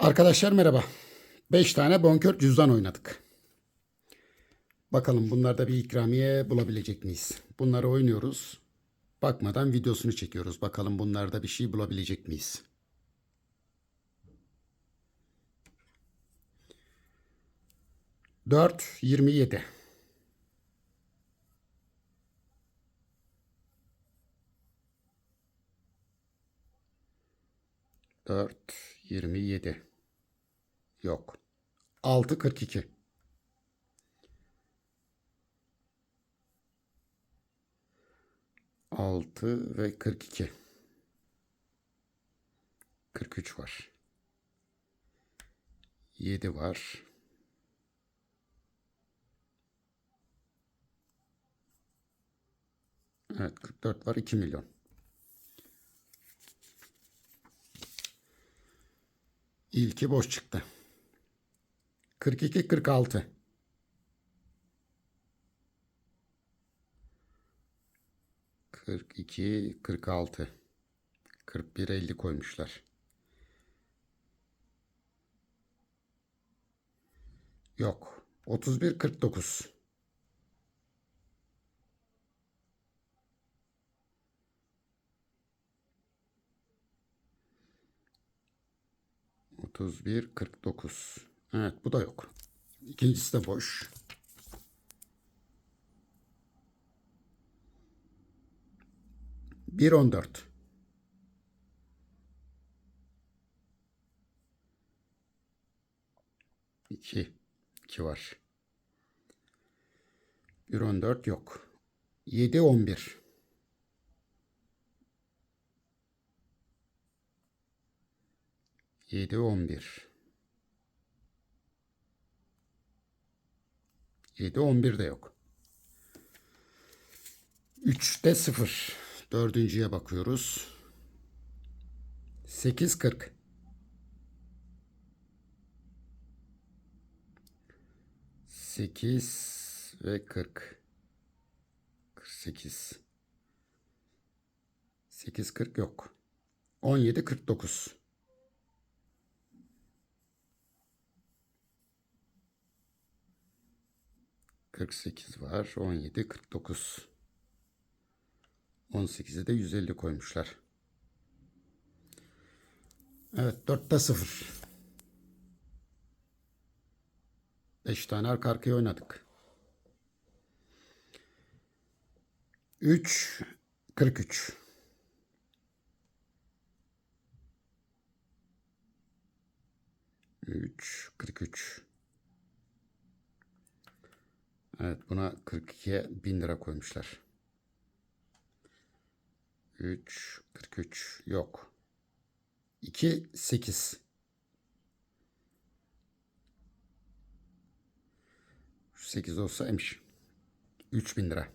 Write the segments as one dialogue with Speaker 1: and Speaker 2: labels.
Speaker 1: Arkadaşlar merhaba. 5 tane bonkör cüzdan oynadık. Bakalım bunlarda bir ikramiye bulabilecek miyiz? Bunları oynuyoruz. Bakmadan videosunu çekiyoruz. Bakalım bunlarda bir şey bulabilecek miyiz? Dört yirmi yedi. Dört yirmi yedi. Yok. Altı kırk iki. Altı ve kırk iki. Kırk üç var. Yedi var. Evet 44 var 2 milyon. İlki boş çıktı. 42 46 42 46 41 50 koymuşlar. Yok. 31 49 31 49 Evet bu da yok. İkincisi de boş. Bir on dört. İki. İki var. Bir on dört yok. Yedi on bir. Yedi on bir. Yedi on bir de yok. Üçte sıfır. Dördüncüye bakıyoruz. Sekiz kırk. Sekiz ve kırk. Kırk sekiz. Sekiz kırk yok. On yedi kırk dokuz. Kırk sekiz var. On yedi kırk dokuz. 18'e de 150 koymuşlar. Evet 4'te 0. 5 tane arka arkaya oynadık. 3 43 3 43 Evet buna 42'ye 1000 lira koymuşlar. 3 43 yok. 2 8 8 olsa emiş. 3000 lira.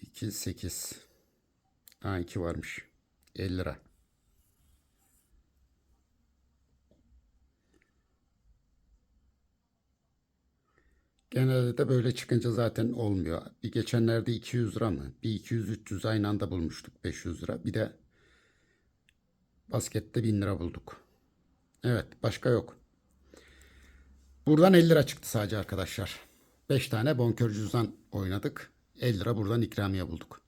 Speaker 1: 2 8 Ha 2 varmış. 50 lira. Genelde de böyle çıkınca zaten olmuyor. Bir geçenlerde 200 lira mı? Bir 200-300 aynı anda bulmuştuk 500 lira. Bir de baskette 1000 lira bulduk. Evet başka yok. Buradan 50 lira çıktı sadece arkadaşlar. 5 tane bonkör cüzdan oynadık. 50 lira buradan ikramiye bulduk.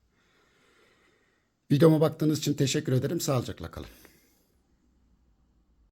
Speaker 1: Videoma baktığınız için teşekkür ederim. Sağlıcakla kalın.